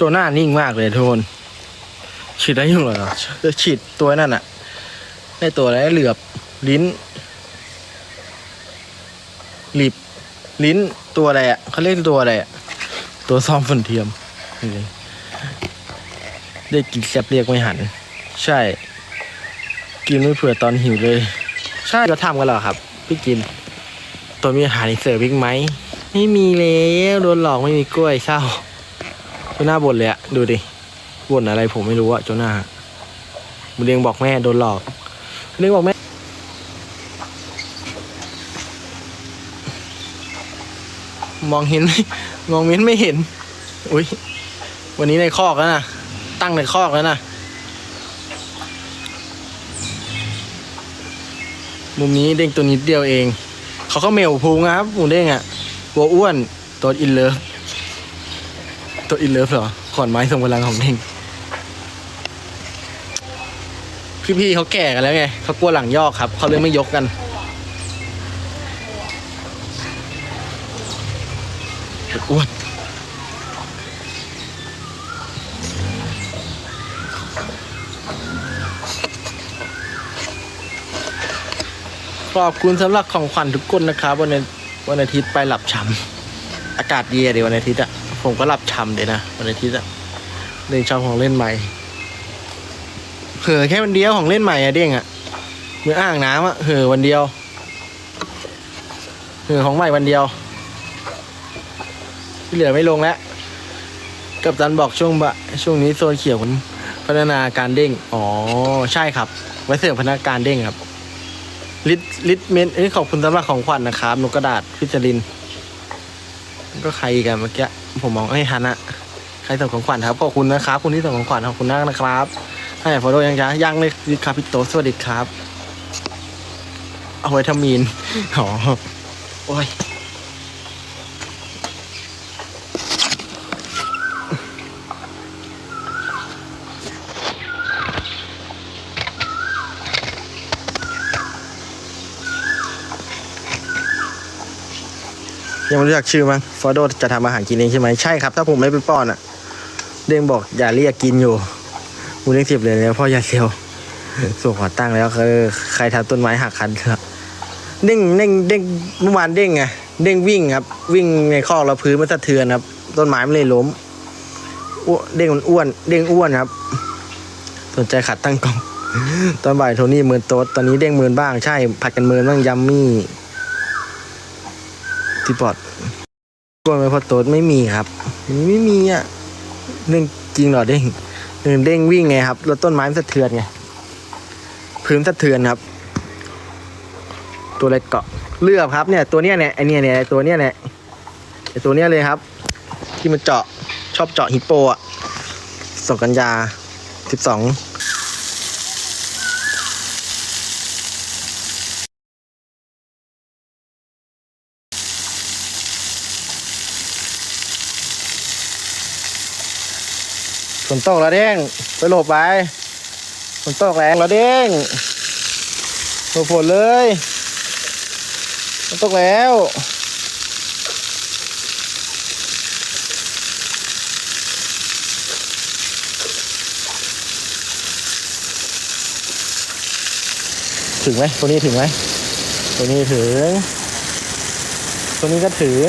ตัวหน้านิ่งมากเลยทุกคน ฉีดได้ยังเหรอเออฉีดตัวนั่นอะได้ตัวอะไรเหลือบลิ้นหลีบลิ้นตัวอะไรอะเขาเรียกตัวอะไรอะตัวซ่อมฟันเทียมได้กินแซบเรียกไม่หัน ใช่ กินไม่เผื่อตอนหิวเลย ใช่เราทำกันเหรอครับ พี่กิน ตัวมีอาหารเสริมอีกไหม ไม่มีแล้วโดนหลอกไม่มีกล้วยเศร้า โจน่าบ่นเลยอะดูดิบ่นอะไรผมไม่รู้อะโจน่าบุเรียงบอกแม่โดนหลอกบุเรียงบอกแม่มองเห็นไหมมองเม้นไม่เห็น อุ้ยวันนี้ในคอกแล้วนะตั้งในคอกแล้วนะมุมนี้เด้งตัวนิดเดียวเอง เขาก็เมลพุงนะครับหมูเด้งอะตัวอ้วนตัวอินเลิฟ ตัวอินเลิฟเหรอ ขอนไม้ทรงพลังของเด้งพี่ๆเขาแก่กันแล้วไงเขากลัวหลังยอกครับ เขาเลยไม่ยกกันอ้วนขอบคุณสำหรับของขวัญทุกคนนะครับวันวันอาทิตย์ไปหลับช้ำอากาศดีอะเดี๋ยววันอาทิตย์อะ ผมก็หลับช้ำเลยนะวันอาทิตย์อะเล่นชอบของเล่นใหม่เห่อแค่วันเดียวของเล่นใหม่อะเด้งอะเมื่ออ่างน้ำอะเห่อวันเดียวเห่อของใหม่วันเดียวที่เหลือไม่ลงแล้วกับตันบอกช่วงบะช่วงนี้โซนเขียวมันพัฒนาการเด้ง อ๋อ ใช่ครับ ไว้เสริมพัฒนาการเด้งครับ ลิตลิตเมนขอบคุณสำหรับของขวัญนะครับนกกระดาษพิจาริน ก็ใครกันเมื่อกี้ผมมองไอ้ฮันอะใครส่งของขวัญครับขอบคุณนะครับคุณที่ส่งของขวัญขอบคุณมากนะครับให้ฟอลโล่ยังจ้ายังเลยครับพี่โตสวัสดีครับ เอาไว้ทำมีนอ๋อโอ้ย ยังไม่รู้จักชื่อมั้งฟอโดจะทำอาหารกินเองใช่ไหมใช่ครับ ถ้าผมไม่ไปป้อนอะ เด้งบอกอย่าเรียกกินอยู่มูเด้งสิบเลยแล้วพ่ออย่าเซลส่งขอตั้งแล้วคือใครทำต้นไม้หักคันเถอะเด้งเด้งเด้งเมื่อวานเด้งไงเด้งวิ่งครับ วิ่งในคอกแล้วพื้นมันสะเทือนครับ ต้นไม้มันเลยล้มอ้วเด้งมันอ้วนเด้งอ้วนครับ สนใจขัดตั้งกล้อง ตอนบ่ายโทนี่เมินโต๊ดตอนนี้เด้งเมินบ้างใช่ผัดกันเมินบ้างยัมมี่ ที่ปอดกลัวไหมพอโต๊ดไม่มีครับไม่มีอะเรื่องจริงเหรอเด้งเออเด้งวิ่งไงครับแล้วต้นไม้มันสะเทือนไงพื้นสะเทือนครับ ตัวเล็กเกาะเลือบครับเนี่ย ตัวเนี้ยเนี่ยไอเนี่ยเนี่ยตัวเนี้ยเนี่ยไอตัวเนี้ยเลยครับ ที่มันเจาะชอบเจาะฮิปโปอะสองกันยาสิบสอง ฝนตกแล้วเด้งไปหลบไปฝนตกแรงแล้วเด้งหลบฝนเลยฝนตกแล้วถึงไหมตัวนี้ถึงไหมตัวนี้ถึง ตัวนี้ก็ถึง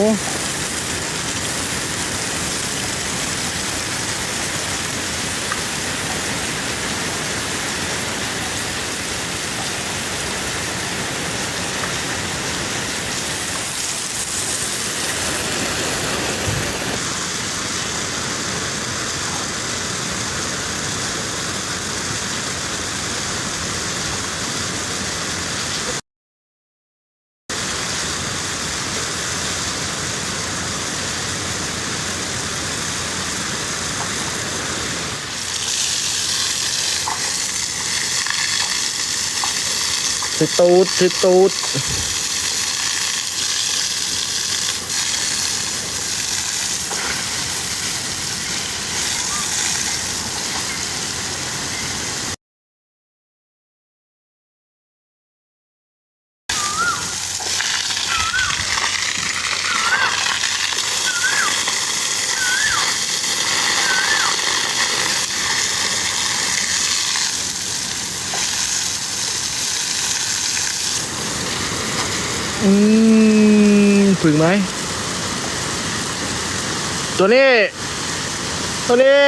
ถือตูดถือตูด มถึงไหม ตัวนี้ ตัวนี้